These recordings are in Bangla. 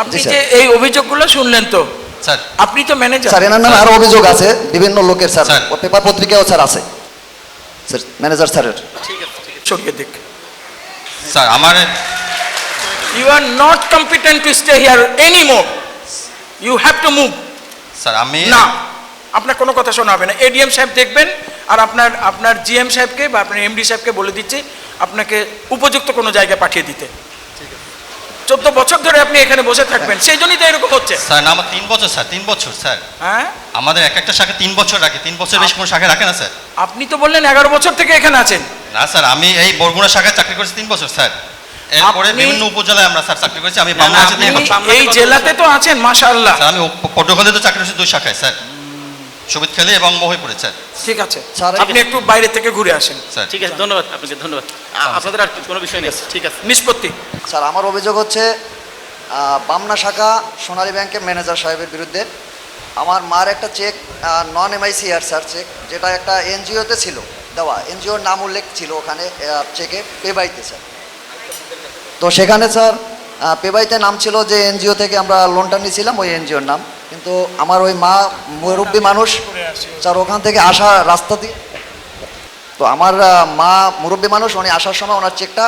আপনি যে এই অভিযোগগুলো শুনলেন তো স্যার। আপনি তো ম্যানেজার স্যার এনার নামে আরও অভিযোগ আছে বিভিন্ন লোকের স্যার। পেপার পত্রিকাও স্যার আছে। স্যার ম্যানেজার স্যারের। সরিয়ে দিক। স্যার আমার you are not competent to stay here any more you have to move sir আমি না আপনার কোনো কথা শোনা হবে না। এডিএম সাহেব দেখবেন আর আপনার আপনার জিএম সাহেবকে বা আপনার এমডি সাহেবকে বলে দিচ্ছি আপনাকে উপযুক্ত কোনো জায়গায় পাঠিয়ে দিতে। চোদ্দ বছর ধরে আপনি এখানে বসে থাকবেন। সেই জন্যই তো এরকম হচ্ছে। স্যার না আমার তিন বছর স্যার তিন বছর স্যার। হ্যাঁ? আমাদের এক একটা শাখা তিন বছর রাখে। তিন বছর বেশি কোনো শাখা রাখে না স্যার। আপনি তো বললেন এগারো বছর থেকে এখানে আছেন। না স্যার আমি এই বরগুনা শাখায় চাকরি করেছি তিন বছর স্যার। এরপরে বিভিন্ন উপজেলায় আমরা স্যার চাকরি করেছি। আমি বাংলা আছে তিন আপনি বছর এই জেলাতে তো আছেন মাশাআল্লাহ। স্যার আমি পটুখালে তো চাকরি করেছি দুই শাখায় স্যার। সুবিদখালী এবং মহিপুরে স্যার ঠিক আছে। স্যার, আপনি একটু বাইরে থেকে ঘুরে আসেন। স্যার ঠিক আছে ধন্যবাদ আপনাকে ধন্যবাদ। আপনাদের আর কোনো বিষয় নেই। ঠিক আছে। নিষ্পত্তি স্যার আমার অভিযোগ হচ্ছে বামনা শাখা সোনালী ব্যাংকের ম্যানেজার সাহেবের বিরুদ্ধে। আমার মার একটা check non MICR sir check যেটা একটা এনজিওতে ছিল দেওয়া। এনজিওর নাম উল্লেখ ছিল ওখানে চেকে পেবাইতে স্যার তো সেখানে স্যার পেবাইতে নাম ছিল যে এনজিও থেকে আমরা লোনটা নিয়েছিলাম ওই এনজিওর নাম। কিন্তু আমার ওই মা মুরব্বী মানুষ স্যার ওখান থেকে আসা রাস্তা দিয়ে। তো আমার মা মুরব্বী মানুষ, উনি আসার সময় ওনার চেকটা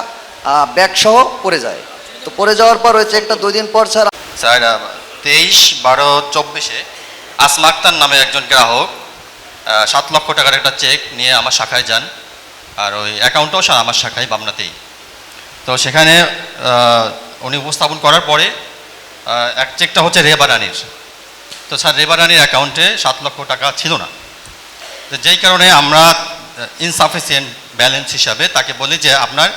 ব্যাগ সহ পড়ে যায়। তো পড়ে যাওয়ার পর ওই চেকটা দুই দিন পর স্যার স্যার তেইশ বারো চব্বিশে আসমা আক্তার নামে একজন গ্রাহক সাত লক্ষ টাকার একটা চেক নিয়ে আমার শাখায় যান। আর ওই অ্যাকাউন্টও স্যার আমার শাখায় বামনাতেই। তো সেখানে উনি উপস্থাপন করার পরে এক চেকটা হচ্ছে রেবা রানির। তো স্যার রেবা রানির অ্যাকাউন্টে সাত লক্ষ টাকা ছিল না। তো যেই কারণে আমরা ইনসাফিসিয়েন্ট ব্যালেন্স হিসাবে তাকে বলি যে আপনার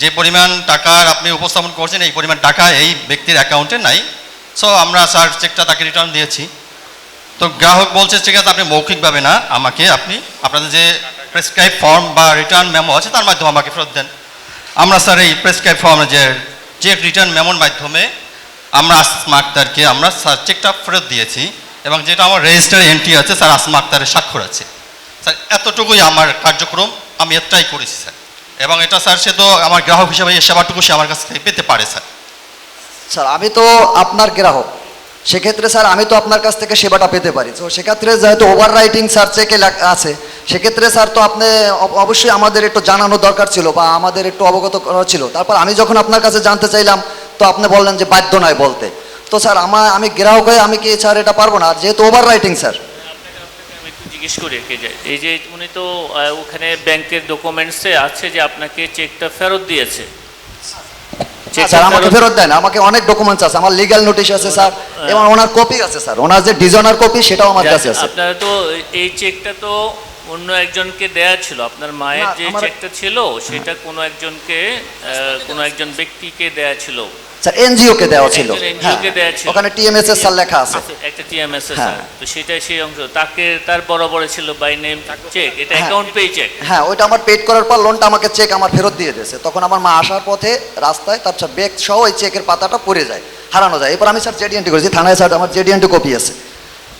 যে পরিমাণ টাকার আপনি উপস্থাপন করছেন, এই পরিমাণ টাকা এই ব্যক্তির অ্যাকাউন্টে নাই। সো আমরা স্যার চেকটা তাকে রিটার্ন দিয়েছি। তো গ্রাহক বলছে, ঠিক আছে, আপনি মৌখিকভাবে না, আমাকে আপনি আপনাদের যে প্রেসক্রাইব ফর্ম বা রিটার্ন মেমো আছে, তার মাধ্যমে আমাকে ফেরত দেন। আমরা স্যার এই প্রেসক্রাইব ফর্ম যে চেক রিটার্ন মেমোর মাধ্যমে আমরা আসমা আক্তারকে আমরা স্যার চেকটা ফেরত দিয়েছি এবং যেটা আমার রেজিস্টার এন্ট্রি আছে, স্যার আসমা আক্তারের স্বাক্ষর আছে। স্যার, এতটুকুই আমার কার্যক্রম, আমি এটাই করেছি, স্যার। এবং এটা স্যার, সে তো আমার গ্রাহক হিসেবে এই সেবাটুকু সে আমার কাছ থেকে পেতে পারে, স্যার। স্যার, আমি তো আপনার গ্রাহক। সেক্ষেত্রে স্যার, আমি তো আপনার কাছ থেকে সেবাটা পেতে পারি। তো সেক্ষেত্রে যেহেতু ওভার রাইটিং স্যার চেকে আছে, সেক্ষেত্রে স্যার তো আপনি অব- অবশ্যই আমাদের একটু জানানো দরকার ছিল বা আমাদের একটু অবগত করা ছিল। তারপর আমি যখন আপনার কাছে জানতে চাইলাম তো আপনি বললেন যে বাধ্য নয় বলতে। তো স্যার আমার আমি গ্রাহক হয়ে আমি কি স্যার এটা পারব না? আর যেহেতু ওভার রাইটিং স্যার জিজ্ঞেস করি এই যে উনি তো ওখানে ব্যাংকের ডকুমেন্টসে আছে যে আপনাকে চেকটা ফেরত দিয়েছে। স্যার আমাকে ফেরত- ফেরত দেন। আমাকে অনেক ডকুমেন্টস আছে। আমার লিগ্যাল নোটিশ আছে স্যার। এবং ওনার কপি আছে স্যার। ওনার যে ডিজনার কপি সেটাও আমার কাছে আছে। আপনারা তো এই চেকটা তো অন্য একজনকে দেয়া ছিল। আপনার মায়ের যে চেকটা ছিল সেটা কোনো একজনকে কোনো একজন ব্যক্তিকে দেয়া ছিল। স্যার এনজিও কে দেওয়া ছিল। একজন NGO কে দেওয়া ছিল। ওখানে টিএমএস স্যার লেখা আছে। আছে, একটা টিএমএস হ্যাঁ। তো সেটা সেই অংশ। তাকে তার বরাবর ছিল বাই নেম চেক এটা। অ্যাকাউন্ট পে চেক ওইটা আমার পেড করার পর লোনটা আমাকে চেক আমার ফেরত দিয়ে দিয়েছে। তখন আমার মা আসার পথে রাস্তায় তার স্যার ব্যাগ সহ ওই চেকের পাতাটা পড়ে যায় হারানো যায়। এরপর আমি স্যার জেডিএনটি করেছি। থানায় স্যার আমার জেডিএনটি কপি আছে।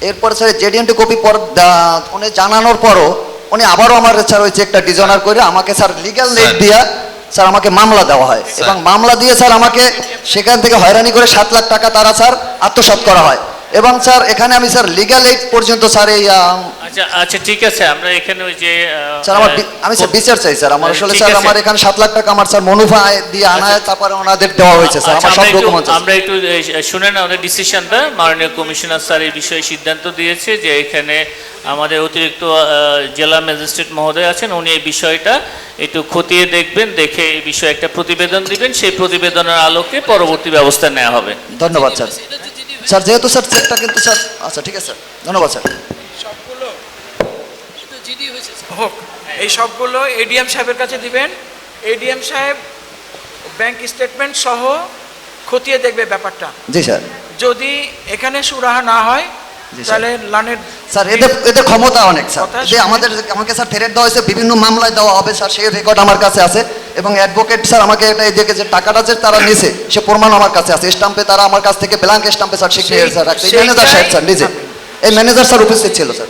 এরপর স্যার জেডিএনটি কপি পর উনি জানানোর পরও উনি আবারও আমার স্যার ওই চেকটা ডিজনার করে আমাকে স্যার লিগ্যাল লেট। দিয়া স্যার আমাকে মামলা দেওয়া হয়। এবং মামলা দিয়ে স্যার আমাকে সেখান থেকে হয়রানি করে সাত লাখ টাকা তারা স্যার আত্মসাত করা হয়। এবং স্যার এখানে আমি স্যার লিগ্যাল এইড পর্যন্ত স্যার এই আচ্ছা আচ্ছা ঠিক আছে আমরা এখানে ওই যে স্যার আমার আমি স্যার বিচার চাই স্যার। আমার আসলে স্যার আমার এখানে সাত লাখ টাকা আমার স্যার মনুফা দিয়ে আনায় তারপরে ওনাদের দেওয়া হয়েছে স্যার। আচ্ছা, আমার সব ডকুমেন্টস আমরা একটু শুনে না আমাদের ডিসিশনটা মাননীয় কমিশনার স্যার এই বিষয়ে সিদ্ধান্ত দিয়েছে যে এখানে আমাদের অতিরিক্ত জেলা ম্যাজিস্ট্রেট মহোদয় আছেন উনি এই বিষয়টা একটু খতিয়ে দেখবেন দেখে এই বিষয়ে একটা প্রতিবেদন দিবেন। সেই প্রতিবেদনের আলোকে পরবর্তী ব্যবস্থা নেওয়া হবে। ধন্যবাদ স্যার। স্যার যেহেতু স্যার চেকটা কিন্তু স্যার আচ্ছা ঠিক আছে স্যার ধন্যবাদ স্যার। সবগুলো হোক এই সবগুলো এডিএম সাহেবের কাছে দিবেন। এডিএম সাহেব ব্যাংক স্টেটমেন্ট সহ খতিয়ে দেখবে ব্যাপারটা। জি স্যার। যদি এখানে সুরাহা না হয় তাহলে লানের স্যার এদের এদের ক্ষমতা অনেক স্যার। যে আমাদের আমাকে স্যার ফেরত দেওয়া হয়েছে বিভিন্ন মামলায় দেওয়া হবে স্যার সেই রেকর্ড আমার কাছে আছে। এবং অ্যাডভোকেট স্যার আমাকে এটা দেখে যে টাকাটা যে তারা নিছে সে প্রমাণ আমার কাছে আছে। স্টাম্পে তারা আমার কাছ থেকে ব্ল্যাঙ্ক স্টাম্পে স্যার শিখে স্যার রাখছে। ম্যানেজার সাহেব স্যার নিজে। এই ম্যানেজার স্যার উপস্থিত ছিল স্যার।